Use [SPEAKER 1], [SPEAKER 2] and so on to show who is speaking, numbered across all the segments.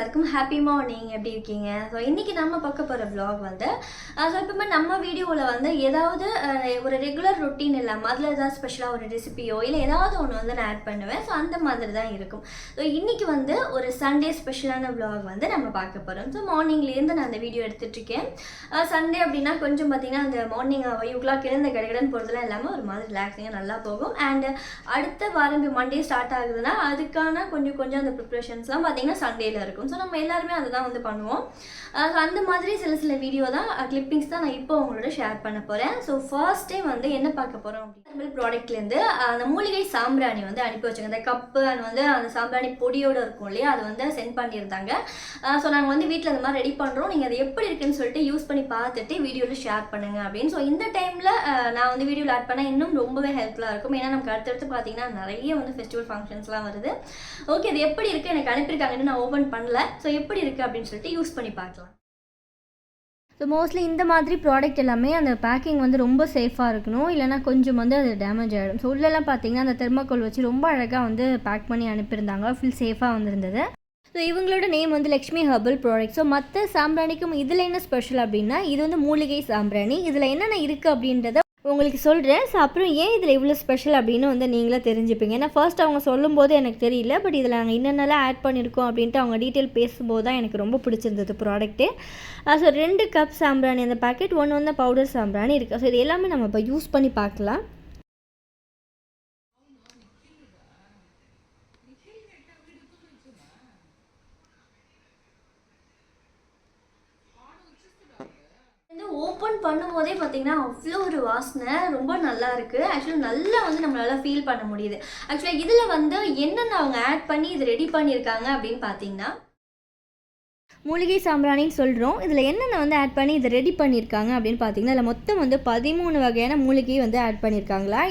[SPEAKER 1] எல்லாருக்கும் happy morning எப்படி இருக்கீங்க? ஸோ இன்றைக்கி நம்ம பார்க்க போகிற ப்ளாக் வந்து ஸோ எப்பவுமே நம்ம வீடியோவில் வந்து ஏதாவது ஒரு ரெகுலர் ரொட்டீன் இல்லாமல் அதில் ஏதாவது ஸ்பெஷலாக ஒரு ரெசிபியோ இல்லை ஏதாவது ஒன்று வந்து நான் ஆட் பண்ணுவேன். ஸோ அந்த மாதிரி தான் இருக்கும். ஸோ இன்றைக்கி வந்து ஒரு சண்டே ஸ்பெஷலான ப்ளாக் வந்து நம்ம பார்க்க போகிறோம் ஸோ மார்னிங்லேருந்து நான் அந்த வீடியோ எடுத்துட்ருக்கேன் சண்டே அப்படின்னா கொஞ்சம் பார்த்தீங்கன்னா அந்த மார்னிங் ஃபைவ் ஓ கிளாக் எழுந்த கடகடன் போகிறதுலாம் இல்லாமல் ஒரு மாதிரி ரிலாக்ஸிங்காக நல்லா போகும். அண்ட் அடுத்த வாரம் மண்டே ஸ்டார்ட் ஆகுதுன்னா அதுக்கான கொஞ்சம் கொஞ்சம் அந்த ப்ரிப்ரேஷன்ஸ்லாம் பார்த்தீங்கன்னா சண்டேல இருக்கும். ஸோ நம்ம எல்லாருமே அதை தான் வந்து பண்ணுவோம். அந்த மாதிரி சில சில வீடியோ தான் கிளிப்பிங்ஸ் தான் நான் இப்போ உங்களோட ஷேர் பண்ண போகிறேன் ஸோ ஃபர்ஸ்ட் டைம் வந்து என்ன பார்க்க போகிறோம் அப்படின்னா ப்ராடக்ட்லேருந்து அந்த மூலிகை சாம்பிராணி வந்து அனுப்பி வச்சாங்க அந்த கப்பு அண்ட் வந்து அந்த சாம்பிராணி பொடியோடு இருக்கும் இல்லையா? அது வந்து சென்ட் பண்ணியிருந்தாங்க. ஸோ நாங்கள் வந்து வீட்டில் அந்த மாதிரி ரெடி பண்ணுறோம் நீங்கள் அது எப்படி இருக்குன்னு சொல்லிட்டு யூஸ் பண்ணி பார்த்துட்டு வீடியோவில் ஷேர் பண்ணுங்க அப்படின்னு. ஸோ இந்த டைமில் நான் வந்து வீடியோவில் ஆட் பண்ணால் இன்னும் ரொம்பவே ஹெல்ப்ஃபுல்லாக இருக்கும். ஏன்னா நமக்கு அடுத்தடுத்து பார்த்தீங்கன்னா நிறைய வந்து ஃபெஸ்டிவல் ஃபங்க்ஷன்ஸ்லாம் வருது. ஓகே அது எப்படி இருக்குது எனக்கு அனுப்பியிருக்காங்கன்னு நான் ஓப்பன் பண்ணல. ஸோ எப்படி இருக்குது அப்படின்னு சொல்லிட்டு யூஸ் பண்ணி பார்க்கலாம்.
[SPEAKER 2] ஸோ மோஸ்ட்லி இந்த மாதிரி ப்ராடக்ட் எல்லாமே அந்த பேக்கிங் வந்து ரொம்ப சேஃபாக இருக்கணும். இல்லைனா கொஞ்சம் வந்து அது டேமேஜ் ஆகிடும் ஸோ உள்ளெல்லாம் பார்த்தீங்கன்னா அந்த தெர்மாக்கோல் வச்சு ரொம்ப அழகாக வந்து பேக் பண்ணி அனுப்பியிருந்தாங்க. ஃபுல் சேஃபாக வந்திருந்தது. ஸோ இவங்களோட நேம் வந்து லக்ஷ்மி ஹர்பல் ப்ராடக்ட் ஸோ மற்ற சாம்பிராணிக்கும் இதில் என்ன ஸ்பெஷல் அப்படின்னா இது வந்து மூலிகை சாம்பிராணி. இதில் என்னென்ன இருக்குது அப்படின்றத உங்களுக்கு சொல்கிறேன் ஸோ அப்புறம் ஏன் இதில் இவ்வளோ ஸ்பெஷல் அப்படின்னு வந்து நீங்களே தெரிஞ்சுப்பீங்க. ஏன்னா ஃபர்ஸ்ட் அவங்க சொல்லும்போது எனக்கு தெரியல பட் இதில் நாங்கள் என்னென்னலாம் ஆட் பண்ணியிருக்கோம் அப்படின்ட்டு அவங்க டீட்டெயில் பேசும்போது தான் எனக்கு ரொம்ப பிடிச்சிருந்தது ப்ராடக்ட்டு ஸோ ரெண்டு கப் சாம்பிராணி அந்த பாக்கெட் ஒன்று வந்து பவுடர் சாம்பிராணி இருக்குது ஸோ இது எல்லாமே நம்ம இப்போ யூஸ் பண்ணி பார்க்கலாம்.
[SPEAKER 1] வந்து ஓப்பன் பண்ணும்போதே பார்த்தீங்கன்னா அவ்வளோ ஒரு வாசனை ரொம்ப நல்லா இருக்குது ஆக்சுவலாக நல்லா வந்து நம்மளால் ஃபீல் பண்ண முடியுது. ஆக்சுவலாக இதில் வந்து என்னென்ன அவங்க ஆட் பண்ணி இது ரெடி பண்ணியிருக்காங்க அப்படின்னு பார்த்தீங்கன்னா
[SPEAKER 2] மூலிகை சாம்பிராணின்னு சொல்கிறோம் இதில் என்னென்ன வந்து ஆட் பண்ணி இதை ரெடி பண்ணியிருக்காங்க அப்படின்னு பார்த்தீங்கன்னா இதில் மொத்தம் வந்து பதிமூணு வகையான மூலிகை வந்து ஆட் பண்ணியிருக்காங்களா?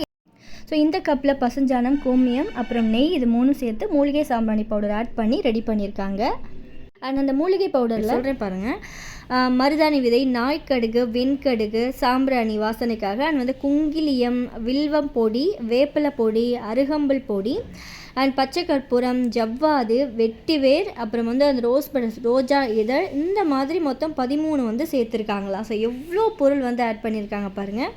[SPEAKER 2] ஸோ இந்த கப்பில் பசுஞ்சானம் கோமியம் அப்புறம் நெய் இது மூணும் சேர்த்து மூலிகை சாம்பிராணி பவுடர் ஆட் பண்ணி ரெடி பண்ணியிருக்காங்க. அண்ட் அந்த மூலிகை பவுடரில் சொல்கிறேன் பாருங்கள் மருதாணி விதை நாய்க்கடுகு வெண்கடுகு சாம்பிராணி வாசனைக்காக அண்ட் வந்து குங்கிலியம் வில்வம் பொடி வேப்பிலை பொடி அருகம்புல் பொடி அண்ட் பச்சை கற்பூரம் ஜவ்வாது வெட்டிவேர் அப்புறம் வந்து அந்த ரோஸ் பட ரோஜா இதழ் இந்த மாதிரி மொத்தம் பதிமூணு வந்து சேர்த்துருக்காங்களா? ஸோ எவ்வளோ பொருள் வந்து ஆட் பண்ணியிருக்காங்க பாருங்கள்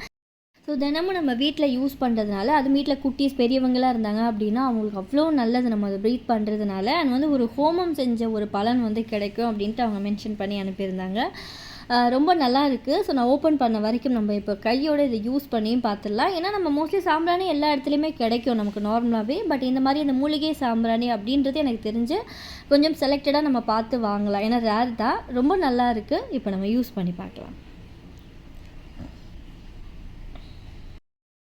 [SPEAKER 2] ஸோ தினமும் நம்ம வீட்டில் யூஸ் பண்ணுறதுனால அது வீட்டில் குட்டீஸ் பெரியவங்களாக இருந்தாங்க அப்படின்னா அவங்களுக்கு அவ்வளோ நல்லது நம்ம அதை ப்ரீத் பண்ணுறதுனால அண்ட் வந்து ஒரு ஹோமம் செஞ்ச ஒரு பலன் வந்து கிடைக்கும் அப்படின்ட்டு அவங்க மென்ஷன் பண்ணி அனுப்பியிருந்தாங்க. ரொம்ப நல்லா இருக்குது ஸோ நான் ஓப்பன் பண்ண வரைக்கும் நம்ம இப்போ கையோடு இதை யூஸ் பண்ணியும் பார்த்துடலாம். ஏன்னா நம்ம மோஸ்ட்லி சாம்பிராணி எல்லா இடத்துலையுமே கிடைக்கும் நமக்கு நார்மலாகவே பட் இந்த மாதிரி இந்த மூலிகை சாம்பிராணி அப்படின்றது எனக்கு தெரிஞ்சு கொஞ்சம் செலக்டடாக நம்ம பார்த்து வாங்கலாம். ஏன்னா ரேர் தான். ரொம்ப நல்லா இருக்குது இப்போ நம்ம யூஸ் பண்ணி பார்க்கலாம்.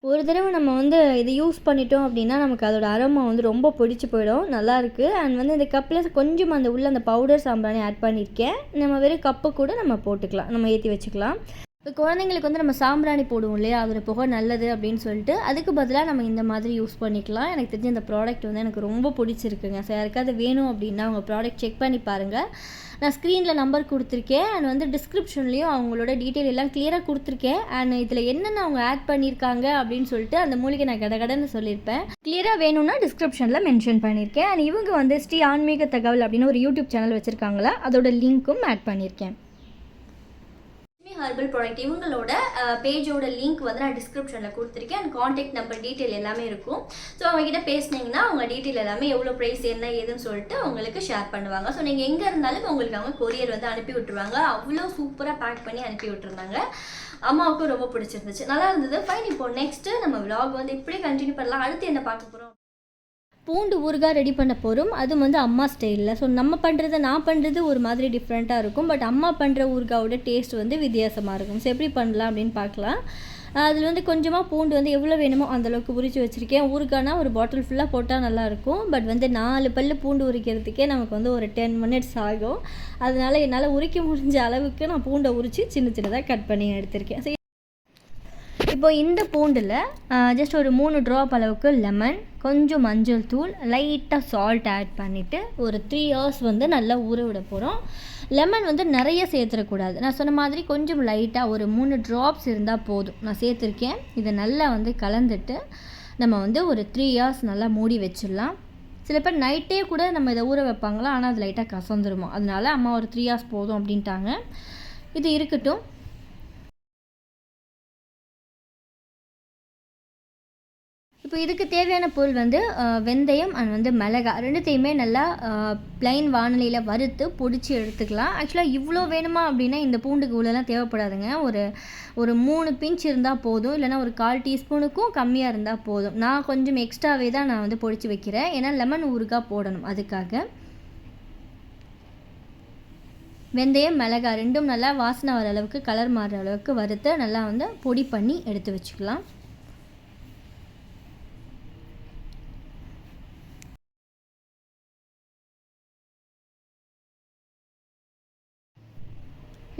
[SPEAKER 2] ஒரு தடவை நம்ம வந்து இதை யூஸ் பண்ணிட்டோம் அப்படின்னா நமக்கு அதோட அரோமா வந்து ரொம்ப பிடிச்சி போயிடும். நல்லாயிருக்கு அண்ட் வந்து இந்த கப்பில் கொஞ்சம் அந்த உள்ள அந்த பவுடர் சாம்பிராணி ஆட் பண்ணியிருக்கேன். நம்ம வெறும் கப்பை கூட நம்ம போட்டுக்கலாம். நம்ம ஏற்றி வச்சுக்கலாம். இப்போ குழந்தைங்களுக்கு வந்து நம்ம சாம்பிராணி போடுவோம் இல்லையா? அதோட புகை நல்லது அப்படின்னு சொல்லிட்டு அதுக்கு பதிலாக நம்ம இந்த மாதிரி யூஸ் பண்ணிக்கலாம். எனக்கு தெரிஞ்ச இந்த ப்ராடக்ட் வந்து எனக்கு ரொம்ப பிடிச்சிருக்குங்க. ஸோ யாருக்காவது வேணும் அப்படின்னா அவங்க ப்ராடக்ட் செக் பண்ணி பாருங்கள் நான் ஸ்க்ரீனில் நம்பர் கொடுத்துருக்கேன். அண்ட் வந்து டிஸ்கிரிப்ஷன்லேயும் அவங்களோட டீட்டெயில் எல்லாம் கிளியராக கொடுத்துருக்கேன். அண்ட் இதில் என்னென்ன அவங்க ஆட் பண்ணியிருக்காங்க அப்படின்னு சொல்லிட்டு அந்த மூலிகை நான் கடகடன்னு சொல்லியிருப்பேன். கிளியராக வேணும்னா டிஸ்கிரிப்ஷனில் மென்ஷன் பண்ணியிருக்கேன் அண்ட் இவங்க வந்து ஸ்ரீ ஆன்மீக தகவல் அப்படின்னு ஒரு யூடியூப் சேனல் வச்சுருக்காங்களா? அதோட லிங்க்கும் ஆட் பண்ணியிருக்கேன்
[SPEAKER 1] லக்ஷ்மி ஹர்பல் ப்ராடக்ட் இவங்களோட பேஜோட லிங்க் வந்து நான் டிஸ்கிரிப்ஷனில் கொடுத்துருக்கேன். அண்ட் காண்டாக்ட் நம்பர் டீட்டெயில் எல்லாமே இருக்கும். ஸோ அவங்ககிட்ட பேசுனீங்கன்னா அவங்க டீட்டெயில் எல்லாமே எவ்வளோ ப்ரைஸ் என்ன ஏதுன்னு சொல்லிட்டு உங்களுக்கு ஷேர் பண்ணுவாங்க. ஸோ நீங்கள் எங்கே இருந்தாலும் உங்களுக்கு அவங்க கொரியர் வந்து அனுப்பி விட்டுருவாங்க. அவ்வளோ சூப்பராக பேக் பண்ணி அனுப்பி விட்டுருந்தாங்க. அம்மாவுக்கும் ரொம்ப பிடிச்சிருந்துச்சு. நல்லா இருந்தது. ஃபைன் இப்போ நெக்ஸ்ட்டு நம்ம vlog வந்து இப்படி கண்டினியூ பண்ணலாம். அடுத்து என்ன பார்க்க போகிறோம்
[SPEAKER 2] பூண்டு ஊறுகாய் ரெடி பண்ண போகிறோம் அதுவும் வந்து அம்மா ஸ்டைலில் ஸோ நம்ம பண்ணுறத நான் பண்ணுறது ஒரு மாதிரி டிஃப்ரெண்ட்டாக இருக்கும். பட் அம்மா பண்ணுற ஊறுகாயோட டேஸ்ட் வந்து வித்தியாசமாக இருக்கும். ஸோ எப்படி பண்ணலாம் அப்படின்னு பார்க்கலாம். அதில் வந்து கொஞ்சமாக பூண்டு வந்து எவ்வளோ வேணுமோ அந்தளவுக்கு உரிச்சு வச்சுருக்கேன். ஊறுகானா ஒரு பாட்டில் ஃபுல்லாக போட்டால் நல்லாயிருக்கும் பட் வந்து நாலு பல்லு பூண்டு உரிக்கிறதுக்கே நமக்கு வந்து ஒரு டென் மினிட்ஸ் ஆகும். அதனால என்னால் உரிக்க முடிஞ்ச அளவுக்கு நான் பூண்டை உரித்து சின்ன சின்னதாக கட் பண்ணி எடுத்திருக்கேன். இப்போ இந்த பூண்டில் ஜஸ்ட் ஒரு மூணு ட்ராப் அளவுக்கு லெமன் கொஞ்சம் மஞ்சள் தூள் லைட்டாக சால்ட் ஆட் பண்ணிவிட்டு ஒரு த்ரீ ஹவர்ஸ் வந்து நல்லா ஊற விட போகிறோம் லெமன் வந்து நிறைய சேர்த்துடக்கூடாது. நான் சொன்ன மாதிரி கொஞ்சம் லைட்டாக ஒரு மூணு ட்ராப்ஸ் இருந்தால் போதும். நான் சேர்த்துருக்கேன். இதை நல்லா வந்து கலந்துட்டு நம்ம வந்து ஒரு த்ரீ ஹவர்ஸ் நல்லா மூடி வச்சிடலாம். சில பேர் நைட்டே கூட நம்ம இதை ஊற வைப்பாங்களா? ஆனால் அது லைட்டாக கசந்துருமோ. அதனால அம்மா ஒரு த்ரீ ஹவர்ஸ் போதும் அப்படின்ட்டாங்க. இது இருக்கட்டும். இப்போ இதுக்கு தேவையான பொருள் வந்து வெந்தயம் அண்ட் வந்து மிளகா. ரெண்டுத்தையுமே நல்லா ப்ளைன் வானலியில் வறுத்து பொடிச்சு எடுத்துக்கலாம். ஆக்சுவலாக இவ்வளோ வேணுமா அப்படின்னா இந்த பூண்டுக்கு உள்ளெல்லாம் தேவைப்படாதுங்க. ஒரு ஒரு மூணு பிஞ்ச் இருந்தால் போதும். இல்லைனா ஒரு கால் டீஸ்பூனுக்கும் கம்மியாக இருந்தால் போதும். நான் கொஞ்சம் எக்ஸ்ட்ராவே தான் நான் வந்து பொடிச்சு வைக்கிறேன். ஏன்னா லெமன் ஊறுகாய் போடணும் அதுக்காக. வெந்தயம் மிளகா ரெண்டும் நல்லா வாசனை வர அளவுக்கு கலர் மாறுற அளவுக்கு வறுத்து நல்லா வந்து பொடி பண்ணி எடுத்து வச்சுக்கலாம்.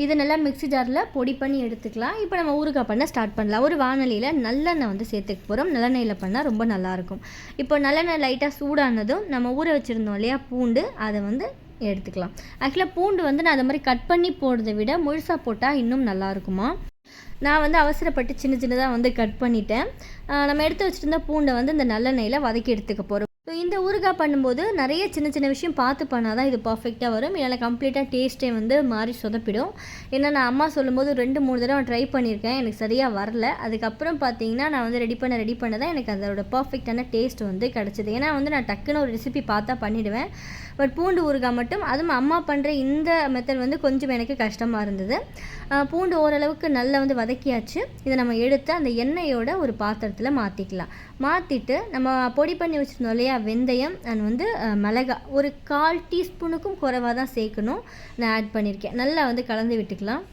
[SPEAKER 2] இதை நல்லா மிக்ஸி ஜாரில் பொடி பண்ணி எடுத்துக்கலாம். இப்போ நம்ம ஊறுகாய் பண்ண ஸ்டார்ட் பண்ணலாம். ஒரு வானலியில் நல்லெண்ணெய் வந்து சேர்த்துக்க போகிறோம் நல்லெண்ணெயில் பண்ணால் ரொம்ப நல்லாயிருக்கும் இப்போ நல்லெண்ணெய் லைட்டாக சூடானதும் நம்ம ஊற வச்சுருந்தோம் இல்லையா பூண்டு அதை வந்து எடுத்துக்கலாம். ஆக்சுவலாக பூண்டு வந்து நான் அதை மாதிரி கட் பண்ணி போடுறதை விட முழுசாக போட்டால் இன்னும் நல்லாயிருக்குமா நான் வந்து அவசரப்பட்டு சின்ன சின்னதாக வந்து கட் பண்ணிட்டேன். நம்ம எடுத்து வச்சுருந்த பூண்டை வந்து இந்த நல்லெண்ணெயில் வதக்கி எடுத்துக்க போகிறோம் ஸோ இந்த ஊறுகாய் பண்ணும்போது நிறைய சின்ன சின்ன விஷயம் பார்த்து பண்ணால் தான் இது பர்ஃபெக்டாக வரும். என்னால் கம்ப்ளீட்டாக டேஸ்ட்டே வந்து மாறி சொதப்பிடும். ஏன்னா நான் அம்மா சொல்லும்போது ரெண்டு மூணு தடவை ட்ரை பண்ணியிருக்கேன். எனக்கு சரியாக வரல. அதுக்கப்புறம் பார்த்தீங்கன்னா நான் வந்து ரெடி பண்ண ரெடி பண்ண தான் எனக்கு அதோட பர்ஃபெக்டான டேஸ்ட் வந்து கிடச்சிது. ஏன்னா வந்து நான் டக்குன்னு ஒரு ரெசிபி பார்த்தா பண்ணிவிடுவேன் பட் பூண்டு ஊறுகாய் மட்டும் அதுவும் அம்மா பண்ணுற இந்த மெத்தட் வந்து கொஞ்சம் எனக்கு கஷ்டமாக இருந்தது. பூண்டு ஓரளவுக்கு நல்லா வந்து வதக்கியாச்சு. இதை நம்ம எடுத்து அந்த எண்ணெயோட ஒரு பாத்திரத்தில் மாற்றிக்கலாம் மாற்றிட்டு நம்ம பொடி பண்ணி வச்சுருந்தோம் இல்லையா வெந்தயம் அண்ட் வந்து மிளகா. ஒரு கால் டீஸ்பூனுக்கும் குறைவாக தான் சேர்க்கணும். நான் ஆட் பண்ணியிருக்கேன் நல்லா வந்து கலந்து விட்டுக்கலாம்.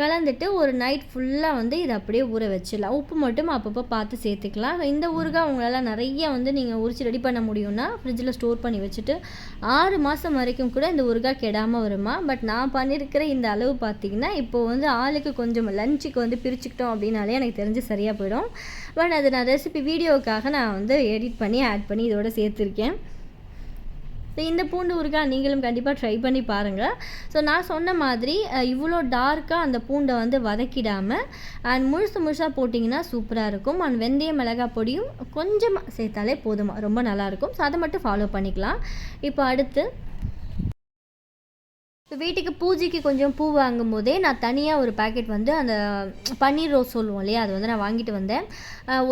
[SPEAKER 2] கலந்துட்டு ஒரு நைட் ஃபுல்லாக வந்து இதை அப்படியே ஊற வச்சிடலாம். உப்பு மட்டும் அப்பப்போ பார்த்து சேர்த்துக்கலாம். இந்த ஊறுகாய் உங்களால் நிறைய வந்து நீங்கள் உரிச்சு ரெடி பண்ண முடியும்னா ஃப்ரிட்ஜில் ஸ்டோர் பண்ணி வச்சுட்டு ஆறு மாதம் வரைக்கும் கூட இந்த ஊறுகாய் கெடாமல் வருமா? பட் நான் பண்ணியிருக்கிற இந்த அளவு பார்த்தீங்கன்னா இப்போ வந்து ஆளுக்கு கொஞ்சம் லஞ்சுக்கு வந்து பிரிச்சுக்கிட்டோம் அப்படின்னாலே எனக்கு தெரிஞ்சு சரியாக போயிடும். பட் அது நான் ரெசிபி வீடியோவுக்காக நான் வந்து எடிட் பண்ணி ஆட் பண்ணி இதோட சேர்த்துருக்கேன். ஸோ இந்த பூண்டு ஊறுகாய் நீங்களும் கண்டிப்பாக ட்ரை பண்ணி பாருங்கள் ஸோ நான் சொன்ன மாதிரி இவ்வளோ டார்க்காக அந்த பூண்டை வந்து வதக்கிடாமல் அண்ட் முழுசு முழுசாக போட்டிங்கன்னா சூப்பராக இருக்கும். அண்ட் வெந்தய மிளகாய் பொடியும் கொஞ்சமாக சேர்த்தாலே போதுமா ரொம்ப நல்லாயிருக்கும் ஸோ அதை மட்டும் ஃபாலோ பண்ணிக்கலாம். இப்போ அடுத்து வீட்டுக்கு பூஜைக்கு கொஞ்சம் பூ வாங்கும் போதே நான் தனியாக ஒரு பாக்கெட் வந்து அந்த பன்னீர் ரோஸ் சொல்லுவோம் இல்லையா? அது வந்து நான் வாங்கிட்டு வந்தேன்.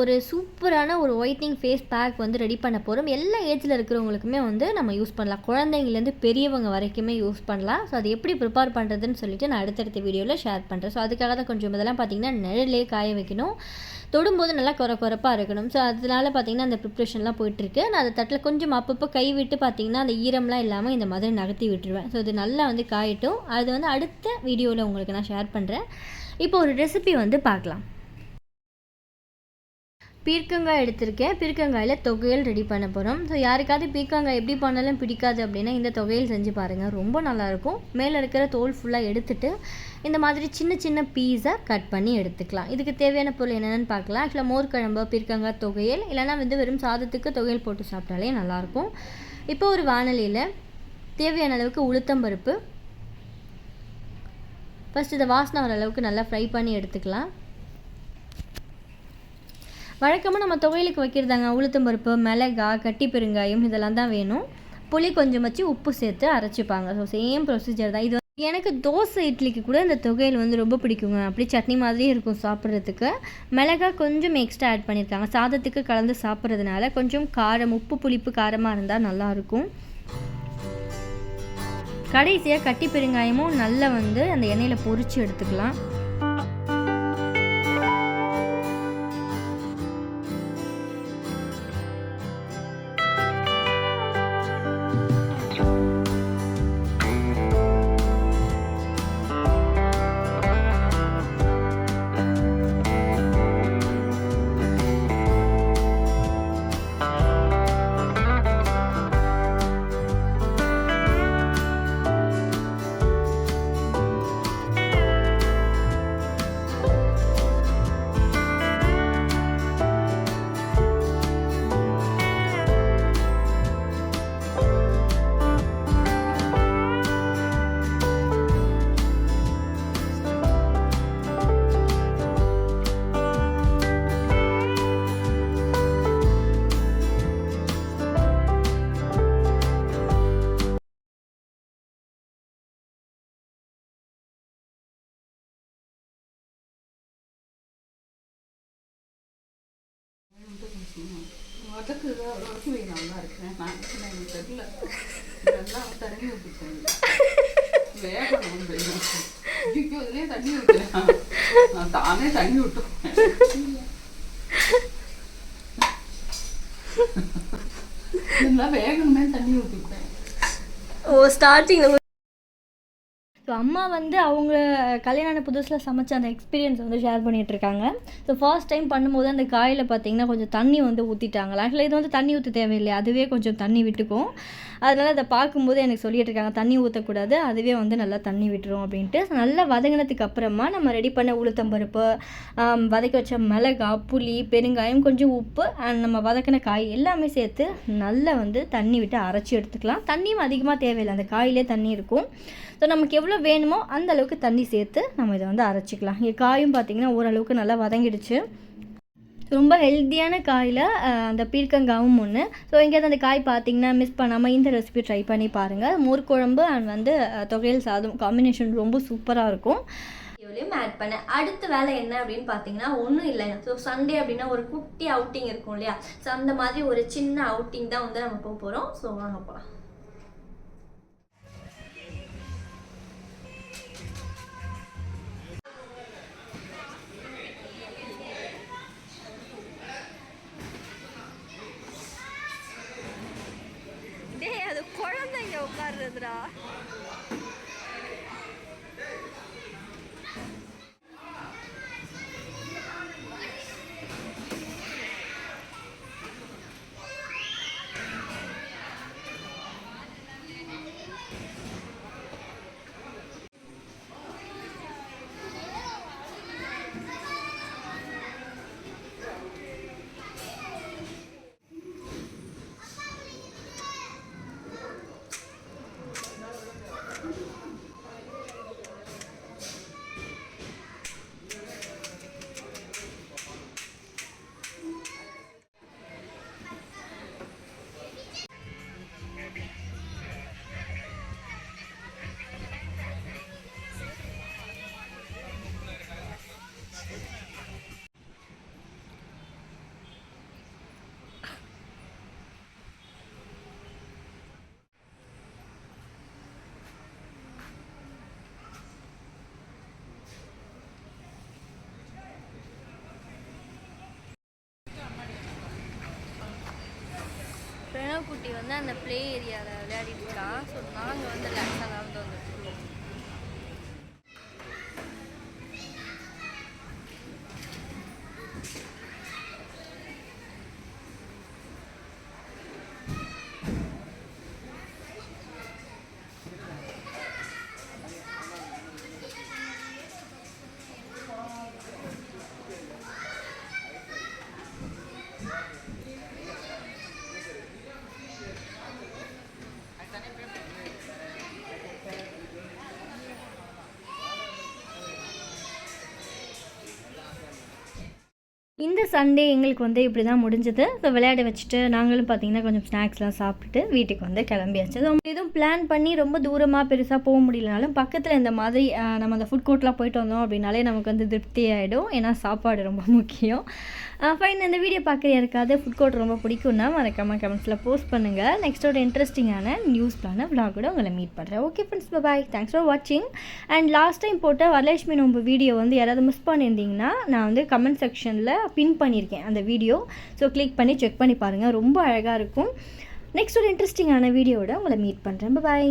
[SPEAKER 2] ஒரு சூப்பரான ஒரு ஒயிட்னிங் ஃபேஸ் பேக் வந்து ரெடி பண்ண போகிறோம் எல்லா ஏஜில் இருக்கிறவங்களுக்குமே வந்து நம்ம யூஸ் பண்ணலாம். குழந்தைங்கலேருந்து பெரியவங்க வரைக்குமே யூஸ் பண்ணலாம். ஸோ அது எப்படி ப்ரிப்பேர் பண்ணுறதுன்னு சொல்லிட்டு நான் அடுத்தடுத்த வீடியோவில் ஷேர் பண்ணுறேன் ஸோ அதுக்காக தான் கொஞ்சம் இதெல்லாம் பார்த்தீங்கன்னா நிழலே காய வைக்கணும். தொடும்போது நல்லா குறை குறைப்பாக இருக்கணும். ஸோ அதனால பார்த்தீங்கன்னா அந்த ப்ரிப்ரேஷன்லாம் போயிட்டுருக்கு. நான் அந்த தட்டில் கொஞ்சம் அப்பப்போ கை விட்டு பார்த்தீங்கன்னா அந்த ஈரம்லாம் இல்லாமல் இந்த மாதிரி நகர்த்தி விட்டுருவேன். ஸோ இது நல்லா வந்து காயட்டும். அது வந்து அடுத்த வீடியோவில் உங்களுக்கு நான் ஷேர் பண்ணுறேன் இப்போ ஒரு ரெசிபி வந்து பார்க்கலாம். பீர்க்கங்காய் எடுத்திருக்கேன். பீர்க்கங்காயில் தொகையல் ரெடி பண்ண போகிறோம் ஸோ யாருக்காவது பீர்க்கங்காய் எப்படி பண்ணாலும் பிடிக்காது அப்படின்னா இந்த தொகையல் செஞ்சு பாருங்கள் ரொம்ப நல்லாயிருக்கும் மேலே இருக்கிற தோல் ஃபுல்லாக எடுத்துட்டு இந்த மாதிரி சின்ன சின்ன பீஸாக கட் பண்ணி எடுத்துக்கலாம். இதுக்கு தேவையான பொருள் என்னென்னு பார்க்கலாம். ஆக்சுவலாக மோர் குழம்பு பீர்க்கங்காய் தொகையல் இல்லைனா வந்து வெறும் சாதத்துக்கு தொகையல் போட்டு சாப்பிட்டாலே நல்லாயிருக்கும். இப்போ ஒரு வானலியில் தேவையான அளவுக்கு உளுத்தம்பருப்பு ஃபஸ்ட் இதை வாசனை வர அளவுக்கு நல்லா ஃப்ரை பண்ணி எடுத்துக்கலாம். வழக்கமாக நம்ம துவையலுக்கு வைக்கிறதாங்க உளுத்தம்பருப்பு மிளகா கட்டி பெருங்காயம் இதெல்லாம் தான் வேணும். புளி கொஞ்சம் வச்சு உப்பு சேர்த்து அரைச்சிப்பாங்க. ஸோ சேம் ப்ரொசீஜர் தான். இது எனக்கு தோசை இட்லிக்கு கூட இந்த தொகையில் வந்து ரொம்ப பிடிக்குங்க. அப்படி சட்னி மாதிரியே இருக்கும் சாப்பிட்றதுக்கு. மிளகா கொஞ்சம் எக்ஸ்ட்ரா ஆட் பண்ணியிருக்காங்க. சாதத்துக்கு கலந்து சாப்பிட்றதுனால கொஞ்சம் காரம் உப்பு புளிப்பு காரமாக இருந்தால் நல்லாயிருக்கும். கடைசியாக கட்டி பெருங்காயமும் நல்லா வந்து அந்த எண்ணெயில் பொறிச்சு எடுத்துக்கலாம்.
[SPEAKER 3] வதக்குது வதக்கி வை நல்லா இருக்கேன் நான் எனக்கு தெரியல. தண்ணி ஊற்றிட்டேன் வேகணும் இதுலேயே தண்ணி ஊற்றுறேன் நான் தானே தண்ணி விட்டுருவேன் இதெல்லாம் வேகணுமே தண்ணி ஊற்றிவிட்டேன்
[SPEAKER 1] ஓ ஸ்டார்டிங்
[SPEAKER 2] அம்மா வந்து அவங்க கல்யாணம் புதுசில் சமைச்ச அந்த எக்ஸ்பீரியன்ஸ் வந்து ஷேர் பண்ணிட்டு இருக்காங்க ஸோ ஃபர்ஸ்ட் டைம் பண்ணும்போது அந்த காயில் பார்த்தீங்கன்னா கொஞ்சம் தண்ணி வந்து ஊற்றிட்டாங்களா ஆக்சுவலாக இது வந்து தண்ணி ஊற்ற தேவையில்லை. அதுவே கொஞ்சம் தண்ணி விட்டுக்கும். அதனால் அதை பார்க்கும்போது எனக்கு சொல்லிகிட்டு இருக்காங்க தண்ணி ஊற்றக்கூடாது அதுவே வந்து நல்லா தண்ணி விட்டுரும் அப்படின்ட்டு. நல்லா வதங்கினதுக்கு அப்புறமா நம்ம ரெடி பண்ண உளுத்தம்பருப்பு வதக்கி வச்ச மிளகா புளி பெருங்காயம் கொஞ்சம் உப்பு அண்ட் நம்ம வதக்கின காய் எல்லாமே சேர்த்து நல்லா வந்து தண்ணி விட்டு அரைச்சி எடுத்துக்கலாம். தண்ணியும் அதிகமாக தேவையில்லை அந்த காயிலே தண்ணி இருக்கும். ஸோ நமக்கு எவ்வளோ வேணுமோ அந்த அளவுக்கு தண்ணி சேர்த்து நம்ம இதை வந்து அரைச்சிக்கலாம். இங்கே காயும் பார்த்திங்கன்னா ஓரளவுக்கு நல்லா வதங்கிடுச்சு. ரொம்ப ஹெல்த்தியான காயில் அந்த பீர்க்கங்காவும் ஒன்று ஸோ எங்கேயாவது அந்த காய் பார்த்தீங்கன்னா மிஸ் பண்ணாமல் இந்த ரெசிபி ட்ரை பண்ணி பாருங்கள் மோர் குழம்பு அண்ட் வந்து தொகையில் தொகையல் சாதம் காம்பினேஷன் ரொம்ப சூப்பராக இருக்கும்.
[SPEAKER 1] வீடியோலையும் ஆட் பண்ணேன் அடுத்த வேலை என்ன அப்படின்னு பார்த்தீங்கன்னா ஒன்றும் இல்லைங்க ஸோ சண்டே அப்படின்னா ஒரு குட்டி அவுட்டிங் இருக்கும் இல்லையா? ஸோ அந்த மாதிரி ஒரு சின்ன அவுட்டிங் தான் வந்து நம்ம போக போகிறோம் ஸோ வாங்க போகலாம்
[SPEAKER 2] குழந்தைங்க குழந்தைங்க பிரணவ் குட்டி வந்து அந்த ப்ளே ஏரியாவில் விளையாடிட்டு இருக்கான் ஸோ நாங்கள் வந்து ரிலாக்ஸாக இந்த சண்டே எங்களுக்கு வந்து இப்படி தான் முடிஞ்சது. ஸோ விளையாட வச்சுட்டு நாங்களும் பார்த்தீங்கன்னா கொஞ்சம் ஸ்நாக்ஸ்லாம் சாப்பிட்டுட்டு வீட்டுக்கு வந்து கிளம்பியாச்சு. ஸோ எதுவும் பிளான் பண்ணி ரொம்ப தூரமாக பெருசாக போக முடியலனாலும் பக்கத்தில் இந்த மாதிரி நம்ம அந்த ஃபுட் கோர்ட்லாம் போயிட்டு வந்தோம் அப்படின்னாலே நமக்கு வந்து திருப்தி ஆகிடும் ஏன்னா சாப்பாடு ரொம்ப முக்கியம். ஃபைன் இந்த வீடியோ பார்க்குற யாருக்காவது ஃபுட் கோர்ட் ரொம்ப பிடிக்கும்னா மறக்காமல் கமெண்ட்ஸில் போஸ்ட் பண்ணுங்கள் நெக்ஸ்ட்டோட இன்ட்ரெஸ்டிங்கான நியூஸ் பிளான விளாகோட உங்களை மீட் பண்ணுறேன் okay friends bye thanks for வாட்சிங் அண்ட் லாஸ்ட் டைம் போட்ட வரலட்சுமி நோம்பு வீடியோ வந்து யாராவது மிஸ் பண்ணியிருந்தீங்கன்னா நான் வந்து கமெண்ட் செக்ஷனில் பின் பண்ணியிருக்கேன் அந்த வீடியோ ஸோ கிளிக் பண்ணி செக் பண்ணி பாருங்கள் ரொம்ப அழகாக இருக்கும். நெக்ஸ்ட் ஒரு இன்ட்ரெஸ்டிங்கான வீடியோவோட உங்களை மீட் பண்ணுறேன் பாய்